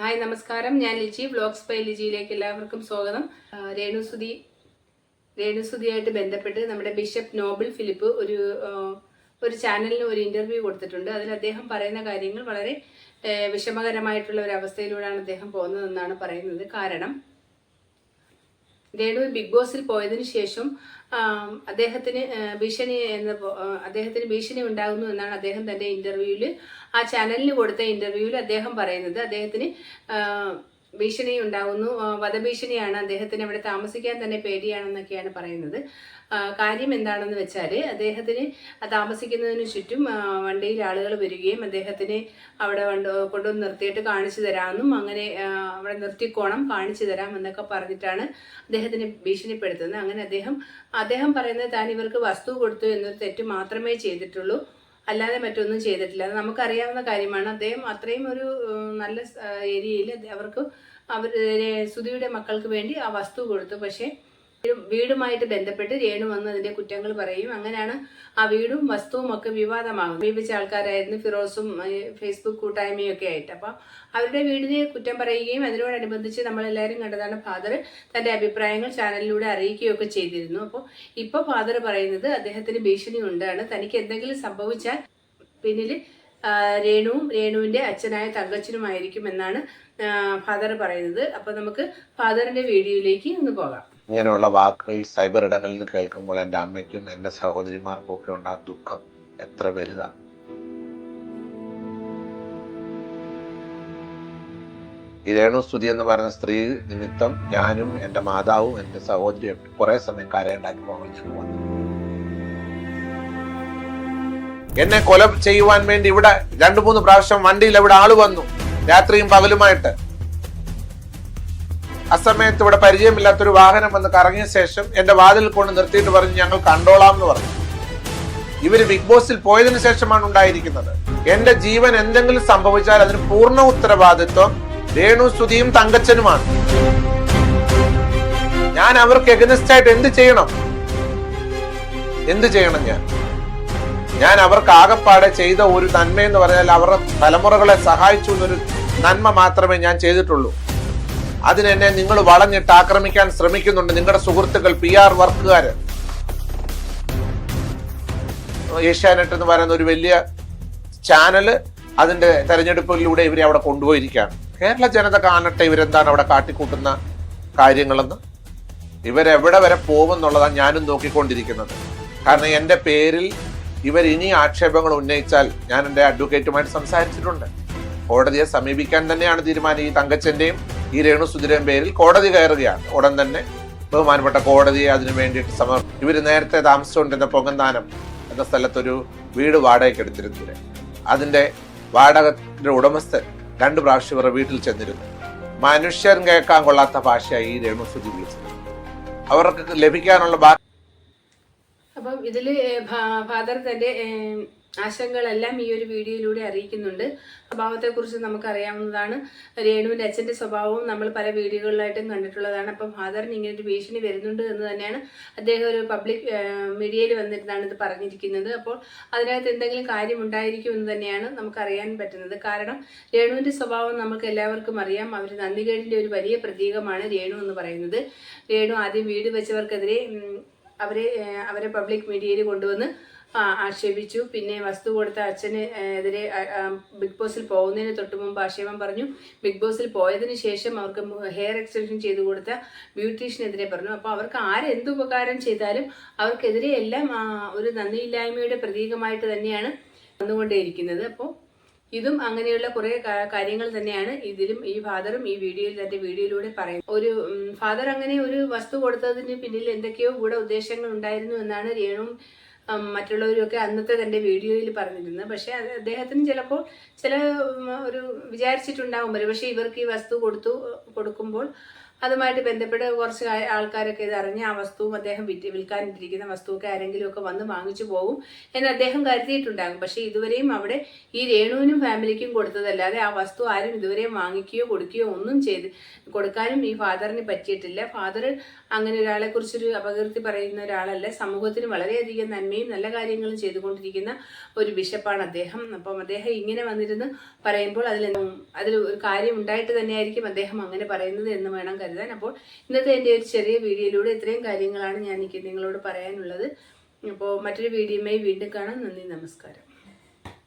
Hi നമസ്കാരം. ഞാൻ Liji vlogs by ലിജിയിലേക്ക് എല്ലാവർക്കും സ്വാഗതം. രേണുസുതി രേണുസുതിയായിട്ട് ബന്ധപ്പെട്ട് നമ്മുടെ ബിഷപ്പ് നോബിൾ ഫിലിപ്പ് ഒരു ഒരു ചാനലിന് ഒരു ഇന്റർവ്യൂ കൊടുത്തിട്ടുണ്ട്. അതിൽ അദ്ദേഹം പറയുന്ന കാര്യങ്ങൾ വളരെ വിഷമകരമായിട്ടുള്ള ഒരു അവസ്ഥയിലൂടെയാണ് അദ്ദേഹം പോകുന്നതെന്നാണ് പറയുന്നത്. കാരണം രേണു ബിഗ് ബോസിൽ പോയതിനു ശേഷം അദ്ദേഹത്തിന് ഭീഷണി എന്ന അദ്ദേഹത്തിന് ഭീഷണി ഉണ്ടാകുന്നു എന്നാണ് അദ്ദേഹം തന്റെ ഇന്റർവ്യൂവിൽ ആ ചാനലിന് കൊടുത്ത ഇന്റർവ്യൂവിൽ അദ്ദേഹം പറയുന്നത്. അദ്ദേഹത്തിന് ഭീഷണി ഉണ്ടാകുന്നു വധഭീഷണിയാണ് അദ്ദേഹത്തിന് അവിടെ താമസിക്കാൻ തന്നെ പേടിയാണെന്നൊക്കെയാണ് പറയുന്നത്. കാര്യം എന്താണെന്ന് വെച്ചാൽ അദ്ദേഹത്തിന് താമസിക്കുന്നതിന് ചുറ്റും വണ്ടിയിൽ ആളുകൾ വരികയും അദ്ദേഹത്തിന് അവിടെ കൊണ്ടുവന്ന് നിർത്തിയിട്ട് കാണിച്ചു തരാമെന്നും അങ്ങനെ അവിടെ നിർത്തിക്കോണം കാണിച്ചു തരാം എന്നൊക്കെ പറഞ്ഞിട്ടാണ് അദ്ദേഹത്തിന് ഭീഷണിപ്പെടുത്തുന്നത്. അങ്ങനെ അദ്ദേഹം അദ്ദേഹം പറയുന്നത് താൻ ഇവർക്ക് വസ്തു കൊടുത്തു എന്നൊരു തെറ്റ് മാത്രമേ ചെയ്തിട്ടുള്ളൂ. അല്ലാതെ മറ്റൊന്നും ചെയ്തിട്ടില്ല. അത് നമുക്കറിയാവുന്ന കാര്യമാണ്. അദ്ദേഹം അത്രയും ഒരു നല്ല ഏരിയയിൽ അവർക്ക് അവർ സുധിയുടെ മക്കൾക്ക് വേണ്ടി ആ വസ്തു കൊടുത്തു. പക്ഷേ വീടുമായിട്ട് ബന്ധപ്പെട്ട് രേണു വന്ന് അതിന്റെ കുറ്റങ്ങൾ പറയും അങ്ങനെയാണ് ആ വീടും വസ്തുവും ഒക്കെ വിവാദമാകും സമീപിച്ച ആൾക്കാരായിരുന്നു ഫിറോസും ഫേസ്ബുക്ക് കൂട്ടായ്മയും ഒക്കെ ആയിട്ട്. അപ്പം അവരുടെ വീടിനെ കുറ്റം പറയുകയും അതിനോടനുബന്ധിച്ച് നമ്മളെല്ലാവരും കണ്ടതാണ് ഫാദർ തന്റെ അഭിപ്രായങ്ങൾ ചാനലിലൂടെ അറിയിക്കുകയൊക്കെ ചെയ്തിരുന്നു. അപ്പോൾ ഇപ്പോൾ ഫാദർ പറയുന്നത് അദ്ദേഹത്തിന് ഭീഷണി ഉണ്ടാണ് തനിക്ക് എന്തെങ്കിലും സംഭവിച്ചാൽ പിന്നിൽ രേണുവും രേണുവിന്റെ അച്ഛനായ തങ്കച്ചനുമായിരിക്കും എന്നാണ് ഫാദർ പറയുന്നത്. അപ്പോൾ നമുക്ക് ഫാദറിന്റെ വീഡിയോയിലേക്ക് ഒന്ന് പോകാം. ഇങ്ങനെയുള്ള വാക്കുകൾ സൈബർ ഇടങ്ങളിൽ നിന്ന് കേൾക്കുമ്പോൾ എന്റെ അമ്മയ്ക്കും എന്റെ സഹോദരിമാർക്കും ഒക്കെ ഉണ്ടാകുന്ന ദുഃഖം എത്ര വലുതാണ് ഈ രേണുസ്തുതി എന്ന് പറയുന്ന സ്ത്രീ നിമിത്തം ഞാനും എന്റെ മാതാവും എന്റെ സഹോദരിയും കുറെ സമയം കരയുണ്ടാക്കി പോകാൻ വന്നു എന്നെ കൊല ചെയ്യുവാൻ വേണ്ടി ഇവിടെ രണ്ടു മൂന്ന് പ്രാവശ്യം വണ്ടിയിൽ ഇവിടെ ആൾ വന്നു. രാത്രിയും പകലുമായിട്ട്. അസമയത്ത് ഇവിടെ പരിചയമില്ലാത്തൊരു വാഹനം വന്ന് കറങ്ങിയ ശേഷം എന്റെ വാതിൽ കൊണ്ട് നിർത്തിയിട്ട് പറഞ്ഞ് ഞങ്ങൾ കണ്ടോളാം എന്ന് പറഞ്ഞു. ഇവർ ബിഗ് ബോസിൽ പോയതിന് ശേഷമാണ് ഉണ്ടായിരിക്കുന്നത്. എന്റെ ജീവൻ എന്തെങ്കിലും സംഭവിച്ചാൽ അതിന് പൂർണ ഉത്തരവാദിത്വം രേണു സ്തുതിയും തങ്കച്ചനുമാണ്. ഞാൻ അവർക്ക് എഗനിസ്റ്റ് ആയിട്ട് എന്ത് ചെയ്യണം? എന്ത് ചെയ്യണം ഞാൻ? ഞാൻ അവർക്ക് ആകപ്പാടെ ചെയ്ത ഒരു നന്മ എന്ന് പറഞ്ഞാൽ അവരുടെ തലമുറകളെ സഹായിച്ചു എന്നൊരു നന്മ മാത്രമേ ഞാൻ ചെയ്തിട്ടുള്ളൂ. അതിനെന്നെ നിങ്ങൾ വളഞ്ഞിട്ട് ആക്രമിക്കാൻ ശ്രമിക്കുന്നുണ്ട് നിങ്ങളുടെ സുഹൃത്തുക്കൾ പി ആർ വർക്കുകാര്. ഏഷ്യാനെറ്റ് എന്ന് പറയുന്ന ഒരു വലിയ ചാനൽ അതിന്റെ തെരഞ്ഞെടുപ്പിലൂടെ ഇവരെ അവിടെ കൊണ്ടുപോയിരിക്കുകയാണ്. കേരള ജനത കാണട്ടെ ഇവരെന്താണ് അവിടെ കാട്ടിക്കൂട്ടുന്ന കാര്യങ്ങളെന്ന്. ഇവരെവിടെ വരെ പോകുമെന്നുള്ളതാണ് ഞാനും നോക്കിക്കൊണ്ടിരിക്കുന്നത്. കാരണം എന്റെ പേരിൽ ഇവർ ഇനി ആക്ഷേപങ്ങൾ ഉന്നയിച്ചാൽ ഞാൻ എന്റെ അഡ്വക്കേറ്റുമായിട്ട് സംസാരിച്ചിട്ടുണ്ട്. കോടതിയെ സമീപിക്കാൻ തന്നെയാണ് തീരുമാനം ഈ തങ്കച്ചന്റെയും ഈ രേണുസുധിരയും പേരിൽ കോടതി കയറുകയാണ്. ഉടൻ തന്നെ ബഹുമാനപ്പെട്ട കോടതിയെ അതിനു വേണ്ടിയിട്ട് സമർ ഇവർ നേരത്തെ താമസിച്ചുകൊണ്ടിരുന്ന പൊങ്ങന്താനം എന്ന സ്ഥലത്തൊരു വീട് വാടകയ്ക്ക് എടുത്തിരുന്നു. അതിന്റെ വാടകയുടെ ഉടമസ്ഥൻ രണ്ട് പ്രാവശ്യം ഇവരുടെ വീട്ടിൽ ചെന്നിരുന്നു. മനുഷ്യൻ കേൾക്കാൻ കൊള്ളാത്ത ഭാഷയായി ഈ രേണുസുധി വിളിച്ചത്. അവർക്ക് ലഭിക്കാനുള്ള അപ്പം ഇതിൽ ഫാദർ തന്റെ ആശങ്കകളെല്ലാം ഈ ഒരു വീഡിയോയിലൂടെ അറിയിക്കുന്നുണ്ട്. സ്വഭാവത്തെക്കുറിച്ച് നമുക്കറിയാവുന്നതാണ്. രേണുവിന്റെ അച്ഛന്റെ സ്വഭാവവും നമ്മൾ പല വീഡിയോകളിലായിട്ടും കണ്ടിട്ടുള്ളതാണ്. അപ്പം ഫാദറിന് ഇങ്ങനെ ഒരു ഭീഷണി വരുന്നുണ്ട് എന്ന് തന്നെയാണ് അദ്ദേഹം ഒരു പബ്ലിക് മീഡിയയിൽ വന്നിരുന്നാണ് ഇത് പറഞ്ഞിരിക്കുന്നത്. അപ്പോൾ അതിനകത്ത് എന്തെങ്കിലും കാര്യം ഉണ്ടായിരിക്കും എന്ന് തന്നെയാണ് നമുക്കറിയാൻ പറ്റുന്നത്. കാരണം രേണുവിന്റെ സ്വഭാവം നമുക്ക് എല്ലാവർക്കും അറിയാം. അവർ നന്ദികേടിന്റെ ഒരു വലിയ പ്രതീകമാണ് രേണു എന്ന് പറയുന്നത്. രേണു ആദ്യം വീട് വെച്ചവർക്കെതിരെ അവരെ അവരെ പബ്ലിക് മീഡിയയിൽ കൊണ്ടുവന്ന് ആക്ഷേപിച്ചു. പിന്നെ വസ്തു കൊടുത്ത അച്ഛന് എതിരെ ബിഗ് ബോസിൽ പോകുന്നതിന് തൊട്ട് മുമ്പ് ആക്ഷേപം പറഞ്ഞു. ബിഗ് ബോസിൽ പോയതിനു ശേഷം അവർക്ക് ഹെയർ എക്സ്റ്റൻഷൻ ചെയ്തു കൊടുത്ത ബ്യൂട്ടീഷ്യനെതിരെ പറഞ്ഞു. അപ്പോൾ അവർക്ക് ആരെന്ത് ഉപകാരം ചെയ്താലും അവർക്കെതിരെ എല്ലാം ഒരു നന്ദിയില്ലായ്മയുടെ പ്രതീകമായിട്ട് തന്നെയാണ് വന്നുകൊണ്ടേയിരിക്കുന്നത്. അപ്പോൾ ഇതും അങ്ങനെയുള്ള കുറെ കാര്യങ്ങൾ തന്നെയാണ് ഇതിലും ഈ ഫാദറും ഈ വീഡിയോയിൽ തന്റെ വീഡിയോയിലൂടെ പറയുന്നത്. ഒരു ഫാദർ അങ്ങനെ ഒരു വസ്തു കൊടുത്തതിന് പിന്നിൽ എന്തൊക്കെയോ കൂടെ ഉദ്ദേശങ്ങൾ ഉണ്ടായിരുന്നു എന്നാണ് രേണുവും ഉം, മറ്റുള്ളവരൊക്കെ അന്നത്തെ തന്റെ വീഡിയോയിൽ പറഞ്ഞിരുന്നു. പക്ഷേ അത് അദ്ദേഹത്തിന് ചിലപ്പോൾ ചില ഒരു വിചാരിച്ചിട്ടുണ്ടാകും പക്ഷേ ഇവർക്ക് ഈ വസ്തു കൊടുത്തു കൊടുക്കുമ്പോൾ അതുമായിട്ട് ബന്ധപ്പെട്ട് കുറച്ച് ആൾക്കാരൊക്കെ ഇത് അറിഞ്ഞ് ആ വസ്തുവും അദ്ദേഹം വിറ്റ് വിൽക്കാനിട്ടിരിക്കുന്ന വസ്തുവൊക്കെ ആരെങ്കിലും ഒക്കെ വന്ന് വാങ്ങിച്ചു പോകും എന്ന് അദ്ദേഹം കരുതിയിട്ടുണ്ടാകും പക്ഷേ ഇതുവരെയും അവിടെ ഈ രേണുവിനും ഫാമിലിക്കും കൊടുത്തതല്ലാതെ ആ വസ്തു ആരും ഇതുവരെയും വാങ്ങിക്കുകയോ കൊടുക്കുകയോ ഒന്നും ചെയ്ത് കൊടുക്കാനും ഈ ഫാദറിന് പറ്റിയിട്ടില്ല. ഫാദർ അങ്ങനെ ഒരാളെ കുറിച്ചൊരു അപകീർത്തി പറയുന്ന ഒരാളല്ല. സമൂഹത്തിന് വളരെയധികം നന്മയും നല്ല കാര്യങ്ങളും ചെയ്തുകൊണ്ടിരിക്കുന്ന ഒരു ബിഷപ്പാണ് അദ്ദേഹം. അപ്പം അദ്ദേഹം ഇങ്ങനെ വന്നിരുന്ന് പറയുമ്പോൾ അതിൽ അതിൽ ഒരു കാര്യം ഉണ്ടായിട്ട് തന്നെയായിരിക്കും അദ്ദേഹം അങ്ങനെ പറയുന്നത് എന്ന് വേണം കരുതാൻ. അപ്പോൾ ഇന്നത്തെ എന്റെ ഒരു ചെറിയ വീഡിയോയിലൂടെ ഇത്രയും കാര്യങ്ങളാണ് ഞാൻ എനിക്ക് നിങ്ങളോട് പറയാനുള്ളത്. അപ്പോൾ മറ്റൊരു വീഡിയോയുമായി വീണ്ടും കാണാം. നന്ദി നമസ്കാരം.